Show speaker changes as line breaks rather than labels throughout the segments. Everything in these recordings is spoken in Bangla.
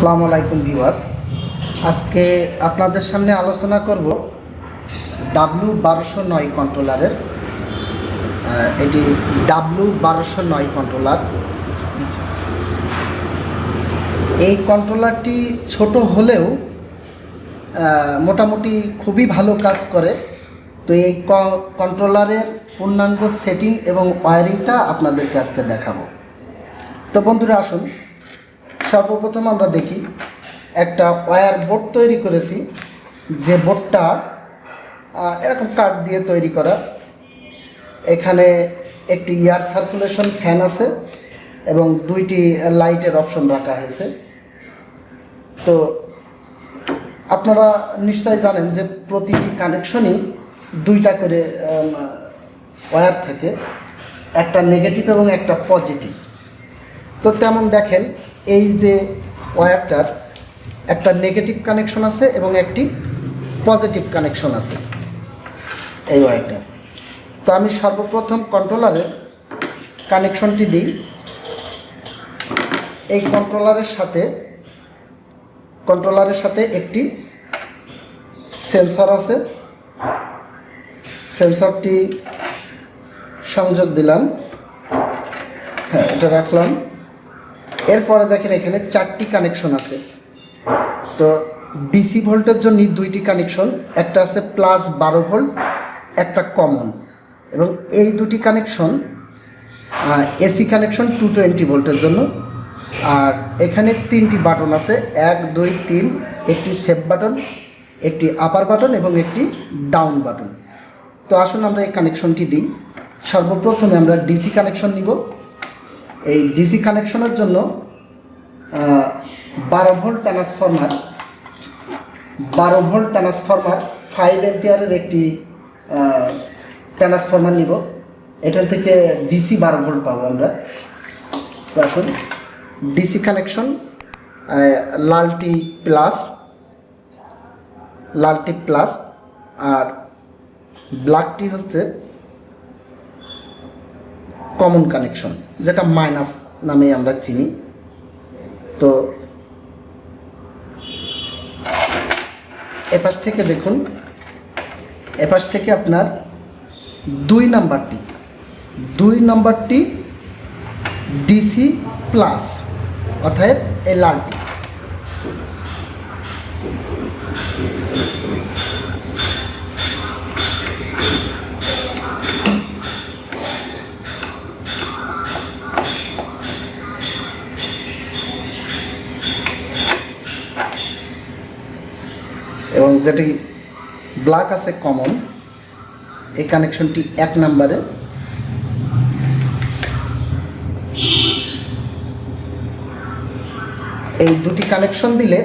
আসসালামু আলাইকুম ভিউয়ার্স। আজকে আপনাদের সামনে আলোচনা করব ডাব্লু বারোশো নয় কন্ট্রোলারের এটি ডাব্লু বারোশো নয় কন্ট্রোলার এই কন্ট্রোলারটি ছোট হলেও মোটামুটি খুবই ভালো কাজ করে। তো এই কন্ট্রোলারের পূর্ণাঙ্গ সেটিং এবং ওয়ারিংটা আপনাদেরকে আজকে দেখাবো। তো বন্ধুরা, আসুন। সর্বপ্রথম আমরা দেখি একটা ওয়্যার বোর্ড তৈরি করেছি, যে বোর্ডটা এরকম কাঠ দিয়ে তৈরি করা। এখানে একটি এয়ার সার্কুলেশন ফ্যান আছে এবং দুইটি লাইটের অপশন রাখা হয়েছে। তো আপনারা নিশ্চয় জানেন যে প্রতিটি কানেকশনই দুইটা করে ওয়্যার থাকে, একটা নেগেটিভ এবং একটা পজিটিভ তো তেমন দেখেন এই যে ওয়্যারটার একটা নেগেটিভ কানেকশন আছে এবং একটি পজিটিভ কানেকশন আছে এই ওয়্যারটা। তো আমি সর্বপ্রথম কন্ট্রোলারের কানেকশনটি দিই। এই কন্ট্রোলারের সাথে কন্ট্রোলারের সাথে একটি সেন্সর আছে। সেন্সরটি সংযোগ দিলাম। হ্যাঁ এটা রাখলাম। এরপরে দেখেন এখানে চারটি কানেকশন আছে। তো ডিসি ভোল্টের জন্য দুইটি কানেকশন একটা আছে প্লাস বারো ভোল্ট একটা কমন এবং এই দুটি connection AC connection two twenty ভোল্টের জন্য। আর এখানে তিনটি বাটন আছে, এক, দুই, তিন, একটি সেভ বাটন একটি আপার বাটন এবং একটি ডাউন বাটন তো আসুন আমরা এই কানেকশনটি দিই। সর্বপ্রথমে আমরা ডিসি কানেকশন নিব। এই ডিসি কানেকশনের জন্য বারো ভোল্ট ট্রান্সফরমার বারো ভোল্ট ট্রান্সফরমার ফাইভ এম্পিয়ারের একটি ট্রান্সফরমার নিব। এখান থেকে ডিসি বারো ভোল্ট পাবো আমরা। তো আসুন ডিসি কানেকশন লালটি প্লাস লালটি প্লাস আর ব্ল্যাকটি হচ্ছে কমন কানেকশন যেটা মাইনাস নামে আমরা চিনি। তো এপাশ থেকে দেখুন, এপাশ থেকে আপনার দুই নাম্বারটি দুই নাম্বারটি ডিসি প্লাস, অর্থাৎ লালটি এবং যেটি ব্ল্যাক আছে কমন, এই কানেকশনটি এক নাম্বারে। এই দুটি কানেকশন দিলে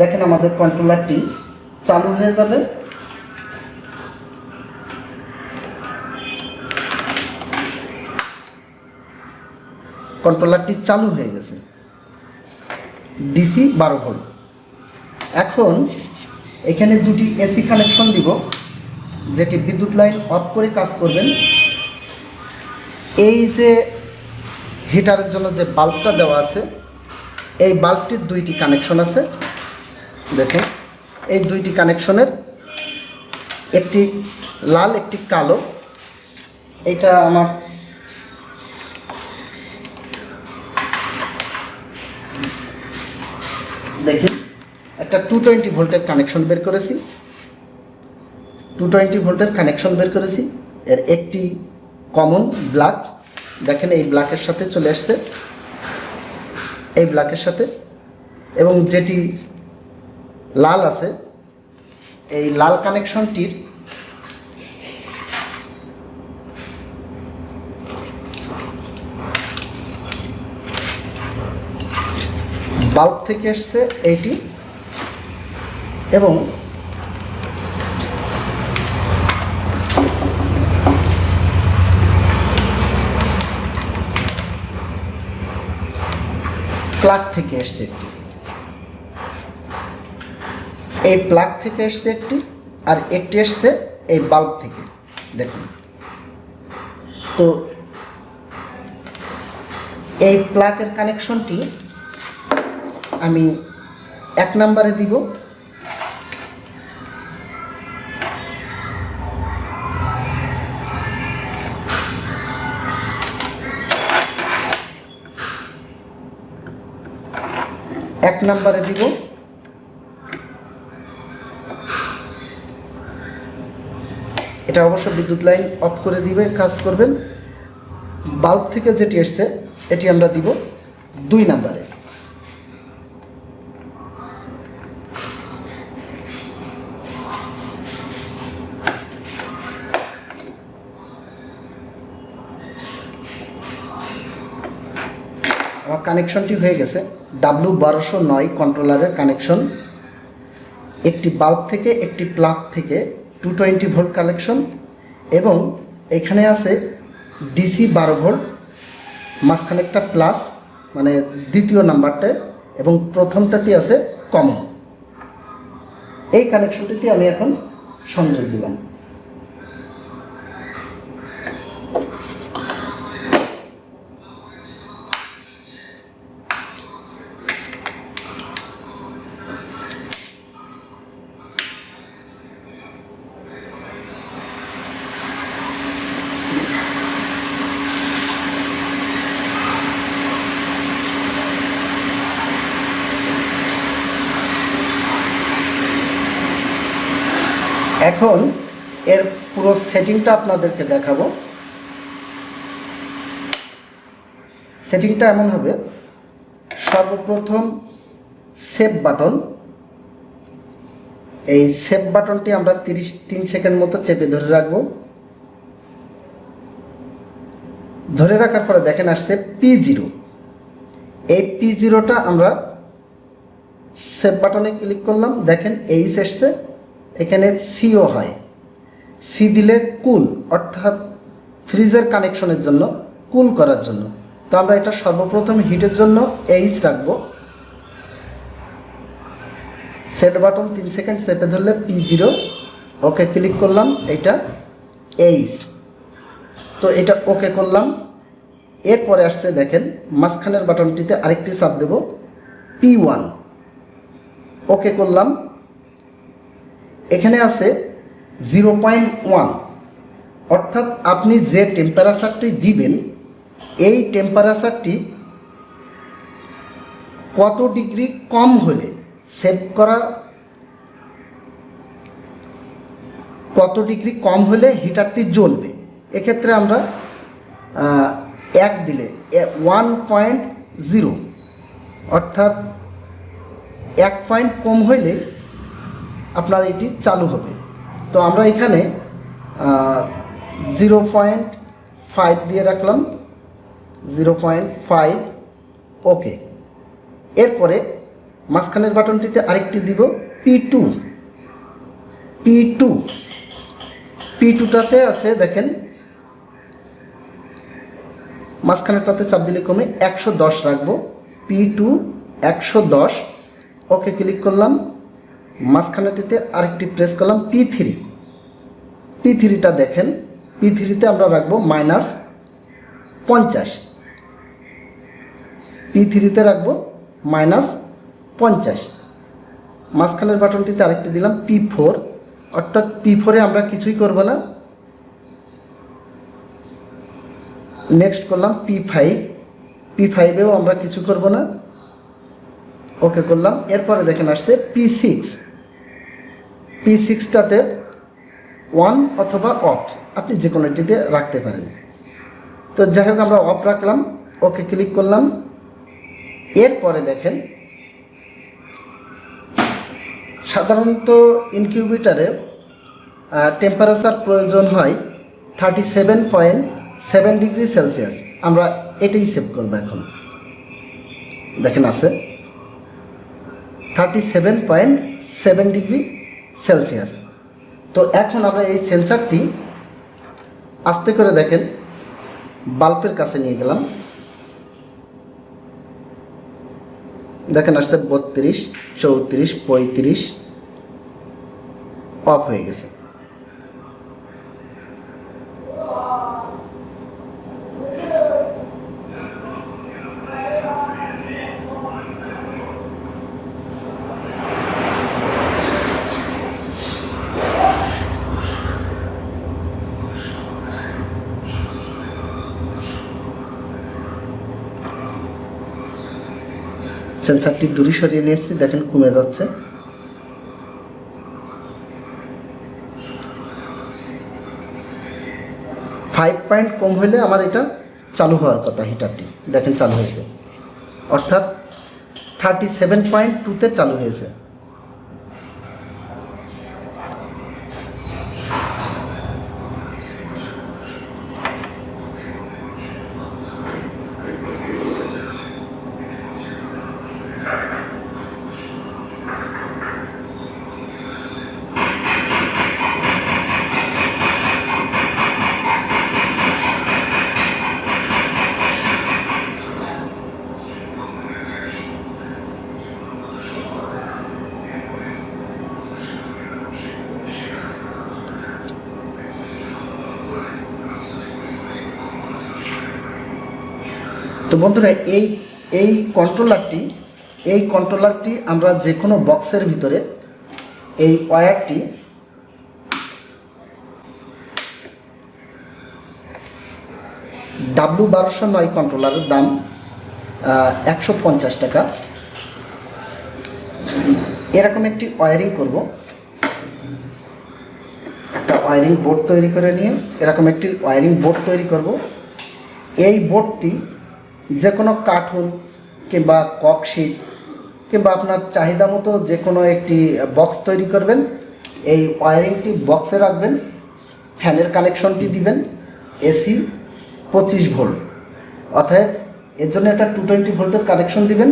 দেখেন আমাদের কন্ট্রোলারটি চালু হয়ে যাবে। কন্ট্রোলারটি চালু হয়ে গেছে। ডিসি বারো ভোল্ট। এখন এখানে দুটি এসি কানেকশন দিব, যেটি বিদ্যুৎ লাইন অফ করে কাজ করবেন। এই যে হিটারের জন্য যে বাল্বটা দেওয়া আছে, এই বাল্বটির দুইটি কানেকশন আছে। দেখুন, এই দুইটি কানেকশনের একটি লাল, একটি কালো। এটা আমার দেখি একটা টু টোয়েন্টি ভোল্টের কানেকশন বের করেছি। টু টোয়েন্টি ভোল্টের কানেকশন বের করেছি। এর একটি কমন ব্লাক দেখেন এই ব্ল্যাকের সাথে চলে আসছে। এই ব্লাকের সাথে। এবং যেটি লাল আছে, এই লাল কানেকশনটির বাল্ব থেকে এসছে এইটি। এবং প্লাগ থেকে এসছে একটি। এই প্লাগ থেকে এসছে একটি আর একটি এসছে এই বাল্ব থেকে। দেখুন। তো এই প্লাগের কানেকশনটি আমি এক নাম্বারে দিব। নাম্বারে দিব। এটা অবশ্য বিদ্যুৎ লাইন অফ করে দিবে, কাজ করবেন। বাল্ব থেকে যেটি এসছে, এটি আমরা দিব দুই নাম্বারে। আমার কানেকশনটি হয়ে গেছে। ডাব্লু বারোশো নয় কন্ট্রোলারের কানেকশন একটি বাল্ব থেকে একটি প্লাগ থেকে টু টোয়েন্টি ভোল্ট কালেকশন এবং এখানে আছে ডিসি বারো ভোল্ট মাঝখানে একটা প্লাস মানে দ্বিতীয় নাম্বারটা এবং প্রথমটাতে আছে কমন এই কানেকশনটিতে আমি এখন সংযোগ দিলাম। এখন এর পুরো সেটিংটা আপনাদেরকে দেখাবো। সেটিংটা এমন হবে, সর্বপ্রথম সেভ বাটন এই সেভ বাটনটি আমরা তিরিশ, তিন সেকেন্ড মতো চেপে ধরে রাখব। ধরে রাখার পরে দেখেন আসছে পি জিরো এই পি জিরোটা আমরা সেভ বাটনে ক্লিক করলাম, দেখেন এইচ এসছে। এখানে সিও হয়। সি দিলে কুল, অর্থাৎ ফ্রিজের কানেকশনের জন্য, কুল করার জন্য। তো আমরা এটা সর্বপ্রথম হিটের জন্য এইচ রাখব। সেট বাটন তিন সেকেন্ড চেপে ধরলে পি জিরো। ওকে ক্লিক করলাম এটা এইচ। তো এটা ওকে করলাম। এরপরে আসছে দেখেন, মাঝখানের বাটনটিতে আরেকটি চাপ দেব, পি ওয়ান। ওকে করলাম এখানে আছে জিরো পয়েন্ট ওয়ান। অর্থাৎ আপনি যে টেম্পারেচারটি দিবেন, এই টেম্পারেচারটি কত ডিগ্রি কম হলে সেভ করা, কত ডিগ্রি কম হলে হিটারটি জ্বলবে? এক্ষেত্রে আমরা এক দিলে ওয়ান পয়েন্ট জিরো অর্থাৎ এক পয়েন্ট কম হইলে আপনার এটি চালু হবে। তো আমরা এখানে জিরো পয়েন্ট ফাইভ দিয়ে রাখলাম। Zero point five, okay. এরপরে মাঝখানের বাটনটিতে আরেকটি দিব P two P two P টুটাতে আছে, দেখেন, মাঝখানেরটাতে চাপ দিলে কমে একশো দশ রাখব। পি টু একশো দশ, ওকে ক্লিক করলাম। মাঝখানেটিতে আরেকটি প্রেস করলাম পি থ্রি পি থ্রিটা দেখেন পি থ্রিতে আমরা রাখব মাইনাস পঞ্চাশ। পি থ্রিতে রাখব মাইনাস পঞ্চাশ। মাঝখানের বাটনটিতে আরেকটি দিলাম পি ফোর অর্থাৎ পি ফোরে আমরা কিছুই করব না। নেক্সট করলাম পি ফাইভ পি ফাইভেও আমরা কিছু করব না। ওকে করলাম। এরপরে দেখেন আসছে পি সিক্স পি সিক্সটাতে ওয়ান অথবা অফ আপনি যে কোনোটিতে রাখতে পারেন। তো যাই হোক, আমরা অফ রাখলাম ওকে ক্লিক করলাম। এরপরে দেখেন, সাধারণত ইনকিউবেটারে টেম্পারেচার প্রয়োজন হয় thirty seven point seven degree Celsius আমরা এটাই সেভ করব এখন। দেখেন আছে। Thirty seven point seven degree Celsius. তো এখন আমরা এই সেন্সারটি আস্তে করে দেখেন, বাল্বের কাছে নিয়ে গেলাম। দেখেন আসছে বত্রিশ, চৌত্রিশ, পঁয়ত্রিশ, অফ হয়ে গেছে। সেন্সারটি দূরে সরিয়ে নিয়ে এসেছি দেখেন কমে যাচ্ছে। ফাইভ পয়েন্ট কম হলে আমার এটা চালু হওয়ার কথা, হিটারটি। দেখেন চালু হয়েছে। অর্থাৎ থার্টি সেভেন পয়েন্ট টুতে চালু হয়েছে। তো বন্ধুরা, এই এই কন্ট্রোলারটি এই কন্ট্রোলারটি আমরা যে কোনো বক্সের ভিতরে এই ওয়্যারটি ডাব্লু বারোশো নয় কন্ট্রোলারের দাম একশো পঞ্চাশ টাকা। এরকম একটি ওয়্যারিং করব। একটা ওয়্যারিং বোর্ড তৈরি করে নিয়ে এরকম একটি ওয়ারিং বোর্ড তৈরি করব। এই বোর্ডটি যে কোনো কার্টুন কিংবা ককশিট কিংবা আপনার চাহিদা মতো যে কোনো একটি বক্স তৈরি করবেন। এই ওয়ারিংটি বক্সে রাখবেন, ফ্যানের কানেকশনটি দিবেন, এসি পঁচিশ ভোল্ট। অর্থাৎ এর জন্য একটা টু টোয়েন্টি ভোল্টের কানেকশন দিবেন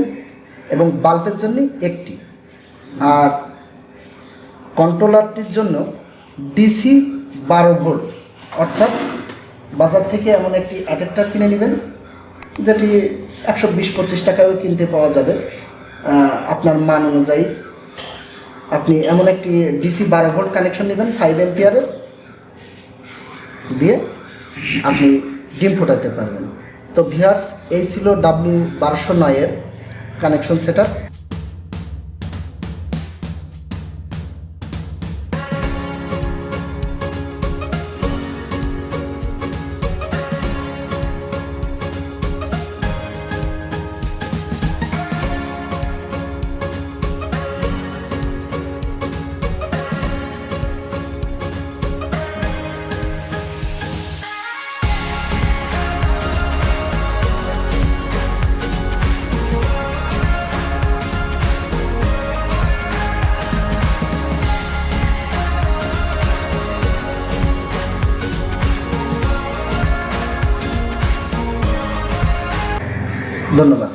এবং বাল্বের জন্য একটি। আর কন্ট্রোলারটির জন্য ডিসি বারো ভোল্ট, অর্থাৎ বাজার থেকে এমন একটি অ্যাডাপ্টার কিনে নেবেন। যেটি একশো বিশ, পঁচিশ টাকায়ও কিনতে পাওয়া যাবে। আপনার মান অনুযায়ী। আপনি এমন একটি ডিসি বারো ভোল্ট কানেকশন নেবেন ফাইভ এম্পিয়ারের দিয়ে আপনি ডিম ফোটাতে পারবেন। তো ভিয়ার্স এই ছিল ডাব্লিউ বারোশো নয়ের কানেকশন সেটআপ ধন্যবাদ